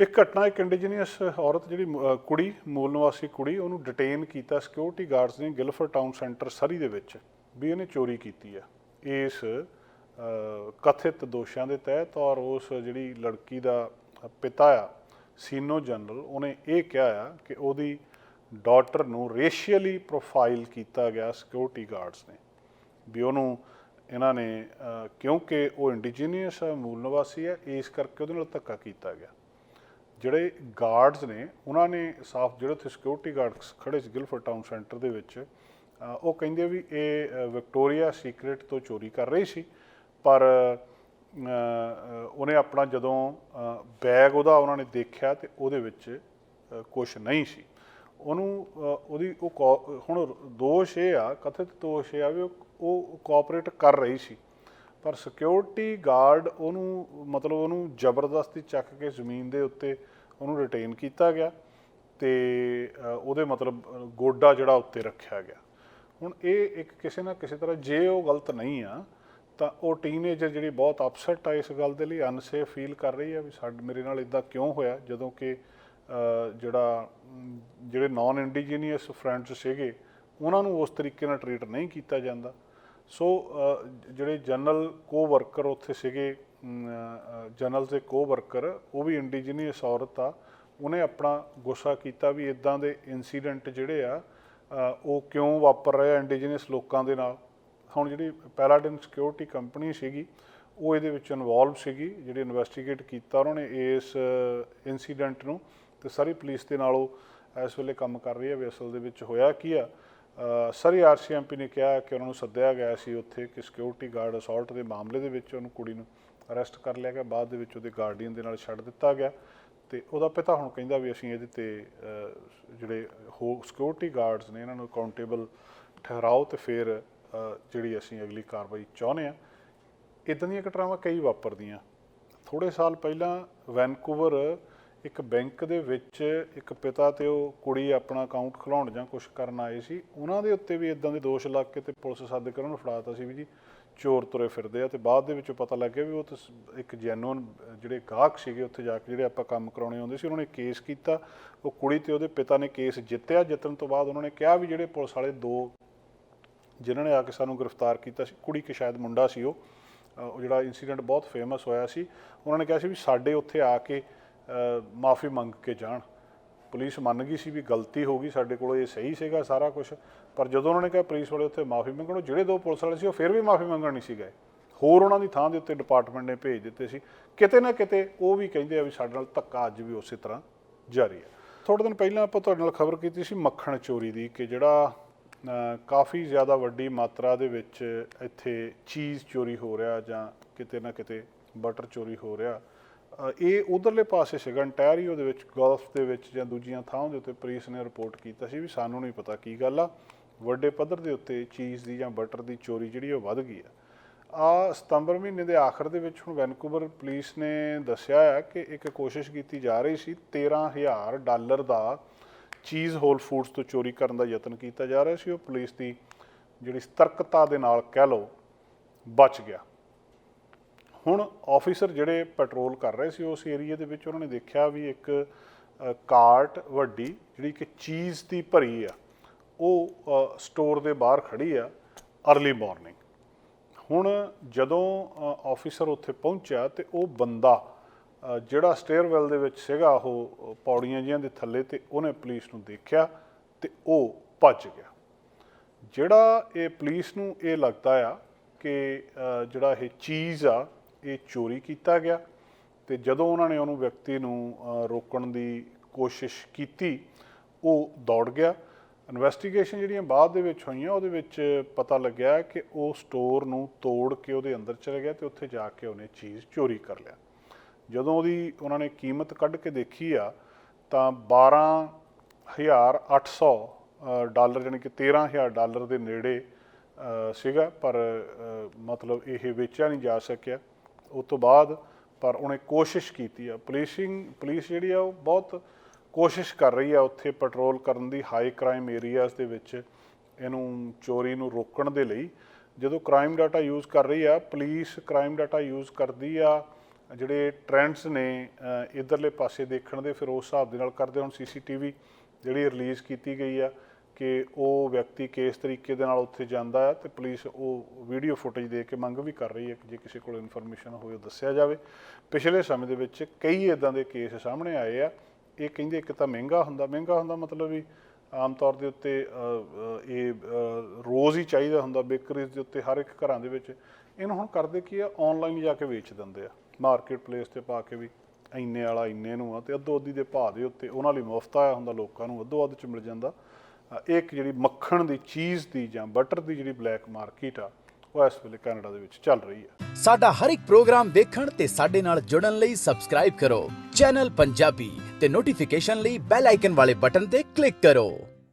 ਇੱਕ ਘਟਨਾ, ਇੱਕ ਇੰਡੀਜੀਨੀਅਸ ਔਰਤ ਜਿਹੜੀ ਕੁੜੀ, ਮੂਲ ਨਿਵਾਸੀ ਕੁੜੀ, ਉਹਨੂੰ ਡਿਟੇਨ ਕੀਤਾ ਸਿਕਿਉਰਿਟੀ ਗਾਰਡਸ ਨੇ ਗਿਲਫਰ ਟਾਊਨ ਸੈਂਟਰ ਸਰੀ ਦੇ ਵਿੱਚ ਵੀ ਇਹਨੇ ਚੋਰੀ ਕੀਤੀ ਆ। ਇਸ ਕਥਿਤ ਦੋਸ਼ਾਂ ਦੇ ਤਹਿਤ ਔਰ ਉਸ ਜਿਹੜੀ ਲੜਕੀ ਦਾ ਪਿਤਾ ਆ, ਸੀਨੋ ਜਨਰਲ, ਉਹਨੇ ਇਹ ਕਿਹਾ ਆ ਕਿ ਉਹਦੀ ਡਾਟਰ ਨੂੰ ਰੇਸ਼ੀਅਲੀ ਪ੍ਰੋਫਾਈਲ ਕੀਤਾ ਗਿਆ ਸਿਕਿਉਰਿਟੀ ਗਾਰਡਸ ਨੇ। ਵੀ ਉਹਨੂੰ ਇਹਨਾਂ ਨੇ ਕਿਉਂਕਿ ਉਹ ਇੰਡੀਜੀਨੀਅਸ ਮੂਲ ਨਿਵਾਸੀ ਹੈ ਇਸ ਕਰਕੇ ਉਹਦੇ ਨਾਲ ਧੱਕਾ ਕੀਤਾ ਗਿਆ। ਜਿਹੜੇ ਗਾਰਡਸ ਨੇ, ਉਹਨਾਂ ਨੇ ਸਾਫ਼ ਜਿਹੜੇ ਉੱਥੇ ਸਿਕਿਉਰਿਟੀ ਗਾਰਡਸ ਖੜੇ ਸੀ ਗਿਲਫਰ ਟਾਊਨ ਸੈਂਟਰ ਦੇ ਵਿੱਚ ਉਹ ਕਹਿੰਦੇ ਵੀ ਇਹ ਵਿਕਟੋਰੀਆ ਸੀਕ੍ਰੇਟ ਤੋਂ ਚੋਰੀ ਕਰ ਰਹੀ ਸੀ, ਪਰ ਉਹਨੇ ਆਪਣਾ ਜਦੋਂ ਬੈਗ ਉਹਦਾ ਉਹਨਾਂ ਨੇ ਦੇਖਿਆ ਤੇ ਉਹਦੇ ਵਿੱਚ ਕੁਝ ਨਹੀਂ ਸੀ। ਉਹਨੂੰ ਉਹਦੀ ਉਹ ਕੋ- ਹੁਣ ਦੋਸ਼ ਇਹ ਆ, ਕਥਿਤ ਦੋਸ਼ ਇਹ ਆ ਵੀ ਉਹ- ਉਹ ਕੋਆਪਰੇਟ ਕਰ ਰਹੀ ਸੀ। ਪਰ ਸਿਕਿਉਰਿਟੀ ਗਾਰਡ ਉਹਨੂੰ, ਮਤਲਬ ਉਹਨੂੰ ਜ਼ਬਰਦਸਤੀ ਚੱਕ ਕੇ ਜ਼ਮੀਨ ਦੇ ਉੱਤੇ ਉਹਨੂੰ ਰਿਟੇਨ ਕੀਤਾ ਗਿਆ ਤੇ ਉਹਦੇ ਮਤਲਬ ਗੋਡਾ ਜਿਹੜਾ ਉੱਤੇ ਰੱਖਿਆ ਗਿਆ। ਹੁਣ ਇਹ ਇੱਕ ਕਿਸੇ ਨਾ ਕਿਸੇ ਤਰ੍ਹਾਂ ਜੇ ਉਹ ਗਲਤ ਨਹੀਂ ਆ, ਤਾਂ ਉਹ ਟੀਨੇਜਰ ਜਿਹੜੀ ਬਹੁਤ ਅਪਸੈਟ ਆ ਇਸ ਗੱਲ ਦੇ ਲਈ ਅਨਸੇਫ ਫੀਲ ਕਰ ਰਹੀ ਆ ਵੀ ਸਾਡੇ, ਮੇਰੇ ਨਾਲ ਇਦਾਂ ਕਿਉਂ ਹੋਇਆ? ਜਦੋਂ ਕਿ ਜਿਹੜਾ ਜਿਹੜੇ ਨਾਨ ਇੰਡੀਜੀਨੀਅਸ ਫਰੈਂਡਸ ਸੀਗੇ, ਉਹਨਾਂ ਨੂੰ ਉਸ ਤਰੀਕੇ ਨਾਲ ਟਰੀਟ ਨਹੀਂ ਕੀਤਾ ਜਾਂਦਾ। ਸੋ ਜਿਹੜੇ ਜਨਰਲ ਕੋ ਵਰਕਰ ਉੱਥੇ ਸੀਗੇ ਜਨਰਲ ਦੇ ਕੋ ਵਰਕਰ ਉਹ ਵੀ ਇੰਡੀਜੀਨੀਅਸ ਔਰਤ ਆ। ਉਹਨੇ ਆਪਣਾ ਗੁੱਸਾ ਕੀਤਾ ਵੀ ਇਦਾਂ ਦੇ ਇਨਸੀਡੈਂਟ ਜਿਹੜੇ ਆ ਉਹ ਕਿਉਂ ਵਾਪਰ ਰਹੇ ਆ ਇੰਡੀਜੀਨੀਅਸ ਲੋਕਾਂ ਦੇ ਨਾਲ? ਹੁਣ ਜਿਹੜੀ ਪੈਰਾਡਿਨ ਸਿਕਿਉਰਿਟੀ ਕੰਪਨੀ ਸੀਗੀ, ਉਹ ਇਹਦੇ ਵਿੱਚ ਇਨਵੋਲਵ ਸੀਗੀ, ਜਿਹੜੀ ਇਨਵੈਸਟੀਗੇਟ ਕੀਤਾ ਉਹਨਾਂ ਨੇ ਇਸ ਇਨਸੀਡੈਂਟ ਨੂੰ। ਤੇ ਸਾਰੀ ਪੁਲਿਸ ਦੇ ਨਾਲ ਉਹ ਇਸ ਵੇਲੇ ਕੰਮ ਕਰ ਰਹੀ ਹੈ ਵੀ ਅਸਲ ਦੇ ਵਿੱਚ ਹੋਇਆ ਕੀ ਆ। ਸਾਰੀ ਆਰਸੀਐਮਪੀ ਨੇ ਕਿਹਾ ਕਿ ਉਹਨਾਂ ਨੂੰ ਸੱਦਿਆ ਗਿਆ ਸੀ ਉੱਥੇ ਕਿ ਸਿਕਿਉਰਿਟੀ ਗਾਰਡ ਅਸੌਲਟ ਦੇ ਮਾਮਲੇ ਦੇ ਵਿੱਚ ਉਹਨੂੰ ਕੁੜੀ ਨੂੰ ਅਰੈਸਟ ਕਰ ਲਿਆ ਗਿਆ। ਬਾਅਦ ਦੇ ਵਿੱਚ ਉਹਦੇ ਗਾਰਡੀਅਨ ਦੇ ਨਾਲ ਛੱਡ ਦਿੱਤਾ ਗਿਆ। ਤੇ ਉਹਦਾ ਪਿਤਾ ਹੁਣ ਕਹਿੰਦਾ ਵੀ ਅਸੀਂ ਇਹਦੇ ਤੇ ਜਿਹੜੇ ਹੋ ਸਿਕਿਉਰਿਟੀ ਗਾਰਡਸ ਨੇ, ਇਹਨਾਂ ਨੂੰ ਅਕਾਊਂਟੇਬਲ ਠਹਿਰਾਓ ਤੇ ਫਿਰ ਜਿਹੜੀ ਅਸੀਂ ਅਗਲੀ ਕਾਰਵਾਈ ਚਾਹੁੰਦੇ ਆ ਇਦਾਂ ਦੀਆਂ ਘਟਨਾਵਾਂ ਕਈ ਵਾਪਰਦੀਆਂ। ਥੋੜੇ ਸਾਲ ਪਹਿਲਾਂ ਵੈਨਕੂਵਰ ਇੱਕ ਬੈਂਕ ਦੇ ਵਿੱਚ ਇੱਕ ਪਿਤਾ ਤੇ ਉਹ ਕੁੜੀ ਆਪਣਾ ਅਕਾਊਂਟ ਖੁਲਾਉਣ ਜਾਂ ਕੁਝ ਕਰਨ ਆਏ ਸੀ, ਉਹਨਾਂ ਦੇ ਉੱਤੇ ਵੀ ਇਦਾਂ ਦੇ ਦੋਸ਼ ਲੱਗ ਕੇ ਤੇ ਪੁਲਿਸ ਸੱਦ ਕੇ ਉਹਨਾਂ ਨੂੰ ਫੜਾਤਾ ਸੀ ਵੀ ਜੀ, ਚੋਰ ਤੁਰੇ ਫਿਰਦੇ ਆ ਤੇ ਬਾਅਦ ਦੇ ਵਿੱਚ ਪਤਾ ਲੱਗਿਆ ਵੀ ਉਹ ਤਾਂ ਇੱਕ ਜੈਨੂਨ ਜਿਹੜੇ ਗਾਹਕ ਸੀਗੇ ਉੱਥੇ ਜਾ ਕੇ ਜਿਹੜੇ ਆਪਾਂ ਕੰਮ ਕਰਾਉਣੇ ਆਉਂਦੇ ਸੀ, ਉਹਨਾਂ ਨੇ ਕੇਸ ਕੀਤਾ। ਉਹ ਕੁੜੀ ਤੇ ਉਹਦੇ ਪਿਤਾ ਨੇ ਕੇਸ ਜਿੱਤਿਆ, ਜਿੱਤਣ ਤੋਂ ਬਾਅਦ ਉਹਨਾਂ ਨੇ ਕਿਹਾ ਵੀ ਜਿਹੜੇ ਪੁਲਿਸ ਵਾਲੇ ਦੋ ਜਿਨ੍ਹਾਂ ਨੇ ਆ ਕੇ ਸਾਨੂੰ ਗ੍ਰਿਫਤਾਰ ਕੀਤਾ ਸੀ, ਕੁੜੀ ਕਿ ਸ਼ਾਇਦ ਮੁੰਡਾ ਸੀ ਉਹ ਉਹ ਜਿਹੜਾ ਇਨਸੀਡੈਂਟ ਬਹੁਤ ਫੇਮਸ ਹੋਇਆ ਸੀ, ਉਹਨਾਂ ਨੇ ਕਿਹਾ ਸੀ ਵੀ ਸਾਡੇ ਉੱਥੇ ਆ ਕੇ ਮਾਫੀ ਮੰਗ ਕੇ ਜਾਣ। ਪੁਲਿਸ ਮੰਨ ਗਈ ਸੀ ਵੀ ਗਲਤੀ ਹੋ ਗਈ, ਸਾਡੇ ਕੋਲ ਇਹ ਸਹੀ ਸੀਗਾ ਸਾਰਾ ਕੁਝ ਪਰ ਜਦੋਂ ਉਹਨਾਂ ਨੇ ਕਿਹਾ ਪੁਲਿਸ ਵਾਲੇ ਉੱਥੇ ਮਾਫੀ ਮੰਗਣ ਜਿਹੜੇ ਦੋ ਪੁਲਿਸ ਵਾਲੇ ਸੀ, ਉਹ ਫਿਰ ਵੀ ਮਾਫੀ ਮੰਗਣ ਨਹੀਂ ਸੀ ਗਏ। ਹੋਰ ਉਹਨਾਂ ਦੀ ਥਾਂ ਦੇ ਉੱਤੇ ਡਿਪਾਰਟਮੈਂਟ ਨੇ ਭੇਜ ਦਿੱਤੇ ਸੀ। ਕਿਤੇ ਨਾ ਕਿਤੇ ਉਹ ਵੀ ਕਹਿੰਦੇ ਆ ਵੀ ਸਾਡੇ ਨਾਲ ਧੱਕਾ ਅੱਜ ਵੀ ਉਸੇ ਤਰ੍ਹਾਂ ਜਾਰੀ ਹੈ। ਥੋੜੇ ਦਿਨ ਪਹਿਲਾਂ ਆਪਾਂ ਤੁਹਾਡੇ ਨਾਲ ਖਬਰ ਕੀਤੀ ਸੀ ਮੱਖਣ ਚੋਰੀ ਦੀ, ਕਿ ਜਿਹੜਾ ਕਾਫੀ ਜ਼ਿਆਦਾ ਵੱਡੀ ਮਾਤਰਾ ਦੇ ਵਿੱਚ ਇੱਥੇ ਚੀਜ਼ ਚੋਰੀ ਹੋ ਰਿਹਾ ਜਾਂ ਕਿਤੇ ਨਾ ਕਿਤੇ ਬਟਰ ਚੋਰੀ ਹੋ ਰਿਹਾ। ਇਹ ਉਧਰਲੇ ਪਾਸੇ ਸੀਗਾ ਅੰਟੈਰੀਓ ਦੇ ਵਿੱਚ, ਗਲਫ ਦੇ ਵਿੱਚ ਜਾਂ ਦੂਜੀਆਂ ਥਾਵਾਂ ਦੇ ਉੱਤੇ ਪੁਲਿਸ ਨੇ ਰਿਪੋਰਟ ਕੀਤਾ ਸੀ ਵੀ ਸਾਨੂੰ ਨਹੀਂ ਪਤਾ ਕੀ ਗੱਲ ਆ, ਵੱਡੇ ਪੱਧਰ ਦੇ ਉੱਤੇ ਚੀਜ਼ ਦੀ ਜਾਂ ਬਟਰ ਦੀ ਚੋਰੀ ਜਿਹੜੀ ਉਹ ਵੱਧ ਗਈ ਆ। ਆ ਸਤੰਬਰ ਮਹੀਨੇ ਦੇ ਆਖਰ ਦੇ ਵਿੱਚ ਹੁਣ ਵੈਨਕੂਵਰ ਪੁਲਿਸ ਨੇ ਦੱਸਿਆ ਹੈ ਕਿ ਇੱਕ ਕੋਸ਼ਿਸ਼ ਕੀਤੀ ਜਾ ਰਹੀ ਸੀ 13000 ਡਾਲਰ ਦਾ ਚੀਜ਼ ਹੋਲ ਫੂਡਸ ਤੋਂ ਚੋਰੀ ਕਰਨ ਦਾ ਯਤਨ ਕੀਤਾ ਜਾ ਰਿਹਾ ਸੀ, ਉਹ ਪੁਲਿਸ ਦੀ ਜਿਹੜੀ ਸਤਰਕਤਾ ਦੇ ਨਾਲ ਕਹਿ ਲਓ, ਬਚ ਗਿਆ। ਹੁਣ ਆਫੀਸਰ ਜਿਹੜੇ ਪੈਟਰੋਲ ਕਰ ਰਹੇ ਸੀ ਉਸ ਏਰੀਆ ਦੇ ਵਿੱਚ ਉਹਨਾਂ ਨੇ ਦੇਖਿਆ ਵੀ ਇੱਕ ਕਾਰਟ ਵੱਡੀ ਜਿਹੜੀ ਕਿ ਚੀਜ਼ ਦੀ ਭਰੀ ਆ ਉਹ ਸਟੋਰ ਦੇ ਬਾਹਰ ਖੜੀ ਆ अर्ਲੀ ਮਾਰਨਿੰਗ ਹੁਣ ਜਦੋਂ ਆਫੀਸਰ ਉੱਥੇ ਪਹੁੰਚਿਆ ਤੇ ਉਹ ਬੰਦਾ ਜਿਹੜਾ ਸਟੇਅਰਵੈਲ ਦੇ ਵਿੱਚ ਸੀਗਾ ਉਹ ਅ, ਪੌੜੀਆਂ ਜਿਹੀਆਂ ਦੇ ਥੱਲੇ ਤੇ ਉਹਨੇ ਪੁਲਿਸ ਨੂੰ ਦੇਖਿਆ ਤੇ ਉਹ ਭੱਜ ਗਿਆ। ਜਿਹੜਾ ਇਹ ਪੁਲਿਸ ਨੂੰ ਇਹ ਲੱਗਦਾ ਆ ਕਿ ਜਿਹੜਾ ਇਹ ਚੀਜ਼ ਆ ਇਹ ਚੋਰੀ ਕੀਤਾ ਗਿਆ ਤੇ ਜਦੋਂ ਉਹਨਾਂ ਨੇ ਉਹਨੂੰ ਵਿਅਕਤੀ ਨੂੰ ਰੋਕਣ ਦੀ ਕੋਸ਼ਿਸ਼ ਕੀਤੀ ਉਹ ਦੌੜ ਗਿਆ। ਇਨਵੈਸਟੀਗੇਸ਼ਨ ਜਿਹੜੀਆਂ ਬਾਅਦ ਦੇ ਵਿੱਚ ਹੋਈਆਂ ਉਹਦੇ ਵਿੱਚ ਪਤਾ ਲੱਗਿਆ ਕਿ ਉਹ ਸਟੋਰ ਨੂੰ ਤੋੜ ਕੇ ਉਹਦੇ ਅੰਦਰ ਚਲੇ ਗਿਆ ਤੇ ਉੱਥੇ ਜਾ ਕੇ ਉਹਨੇ ਚੀਜ਼ ਚੋਰੀ ਕਰ ਲਿਆ। ਜਦੋਂ ਉਹਦੀ ਉਹਨਾਂ ਨੇ ਕੀਮਤ ਕੱਢ ਕੇ ਦੇਖੀ ਆ ਤਾਂ 12800 ਅ, ਡਾਲਰ ਯਾਨੀ ਕਿ 13000 ਡਾਲਰ ਦੇ ਨੇੜੇ ਸੀਗਾ ਪਰ ਮਤਲਬ ਇਹ ਵੇਚਿਆ ਨਹੀਂ ਜਾ ਸਕਿਆ। ਉਸ ਤੋਂ ਬਾਅਦ ਪਰ ਉਹਨੇ ਕੋਸ਼ਿਸ਼ ਕੀਤੀ ਆ। ਪੁਲਿਸਿੰਗ ਪੁਲਿਸ ਜਿਹੜੀ ਆ ਉਹ ਬਹੁਤ ਕੋਸ਼ਿਸ਼ ਕਰ ਰਹੀ ਆ ਉੱਥੇ ਪੈਟਰੋਲ ਕਰਨ ਦੀ ਹਾਈ ਕ੍ਰਾਈਮ ਏਰੀਆਜ਼ ਦੇ ਵਿੱਚ ਇਹਨੂੰ ਚੋਰੀ ਨੂੰ ਰੋਕਣ ਦੇ ਲਈ। ਜਦੋਂ ਕ੍ਰਾਈਮ ਡਾਟਾ ਯੂਜ਼ ਕਰ ਰਹੀ ਆ ਪੁਲਿਸ ਕ੍ਰਾਈਮ ਡਾਟਾ ਯੂਜ਼ ਕਰਦੀ ਆ ਜਿਹੜੇ ਟ੍ਰੈਂਡਸ ਨੇ ਅ, ਇਧਰਲੇ ਪਾਸੇ ਦੇਖਣ ਦੇ ਫਿਰ ਉਸ ਹਿਸਾਬ ਦੇ ਨਾਲ ਕਰਦੇ ਹੁਣ ਸੀਸੀਟੀਵੀ ਜਿਹੜੀ ਰਿਲੀਜ਼ ਕੀਤੀ ਗਈ ਆ ਕਿ ਉਹ ਵਿਅਕਤੀ ਕਿਸ ਤਰੀਕੇ ਦੇ ਨਾਲ ਉੱਥੇ ਜਾਂਦਾ ਹੈ ਤੇ ਪੁਲਿਸ ਉਹ ਵੀਡੀਓ ਫੁਟੇਜ ਦੇ ਕੇ ਮੰਗ ਵੀ ਕਰ ਰਹੀ ਹੈ ਕਿ ਜੇ ਕਿਸੇ ਕੋਲ ਇਨਫੋਰਮੇਸ਼ਨ ਹੋਵੇ ਉਹ ਦੱਸਿਆ ਜਾਵੇ। ਪਿਛਲੇ ਸਮੇਂ ਦੇ ਵਿੱਚ ਕਈ ਇਦਾਂ ਦੇ ਕੇਸ ਸਾਹਮਣੇ ਆਏ ਆ। ਇਹ ਕਹਿੰਦੇ ਇੱਕ ਤਾਂ ਮਹਿੰਗਾ ਹੁੰਦਾ ਮਹਿੰਗਾ ਹੁੰਦਾ ਮਤਲਬ ਵੀ ਆਮ ਤੌਰ ਦੇ ਉੱਤੇ ਇਹ ਰੋਜ਼ ਹੀ ਚਾਹੀਦਾ ਹੁੰਦਾ ਬੇਕਰੀਜ਼ ਦੇ ਉੱਤੇ ਹਰ ਇੱਕ ਘਰਾਂ ਦੇ ਵਿੱਚ। ਇਹਨੂੰ ਹੁਣ ਕਰਦੇ ਕੀ ਆ? ਆਨਲਾਈਨ ਜਾ ਕੇ ਵੇਚ ਦਿੰਦੇ ਆ। ਮਾਰਕੀਟ ਪਲੇਸ ਤੇ ਪਾ ਕੇ ਵੀ ਇੰਨੇ ਵਾਲਾ ਇੰਨੇ ਨੂੰ ਆ ਤੇ ਅੱਧੋ ਅੱਧੀ ਦੇ ਭਾਅ ਦੇ ਉੱਤੇ ਉਹਨਾਂ ਲਈ ਮੁਫਤ ਆਇਆ ਹੁੰਦਾ, ਲੋਕਾਂ ਨੂੰ ਅੱਧੋ ਅੱਧ ਚ ਮਿਲ ਜਾਂਦਾ। ਇੱਕ ਜਿਹੜੀ ਮੱਖਣ ਦੀ ਚੀਜ਼ ਦੀ ਜਾਂ ਬਟਰ ਦੀ ਜਿਹੜੀ ਬਲੈਕ ਮਾਰਕੀਟ ਆ, ਉਹ ਇਸ ਵੇਲੇ ਕੈਨੇਡਾ ਦੇ ਵਿੱਚ ਚੱਲ ਰਹੀ ਹੈ। ਸਾਡਾ ਹਰ ਇੱਕ ਪ੍ਰੋਗਰਾਮ ਦੇਖਣ ਤੇ ਸਾਡੇ ਨਾਲ ਜੁੜਨ ਲਈ ਸਬਸਕ੍ਰਾਈਬ ਕਰੋ। ਚੈਨਲ ਪੰਜਾਬੀ ਤੇ ਨੋਟੀਫਿਕੇਸ਼ਨ ਲਈ ਬੈਲ ਆਈਕਨ ਵਾਲੇ ਬਟਨ ਤੇ ਕਲਿੱਕ ਕਰੋ।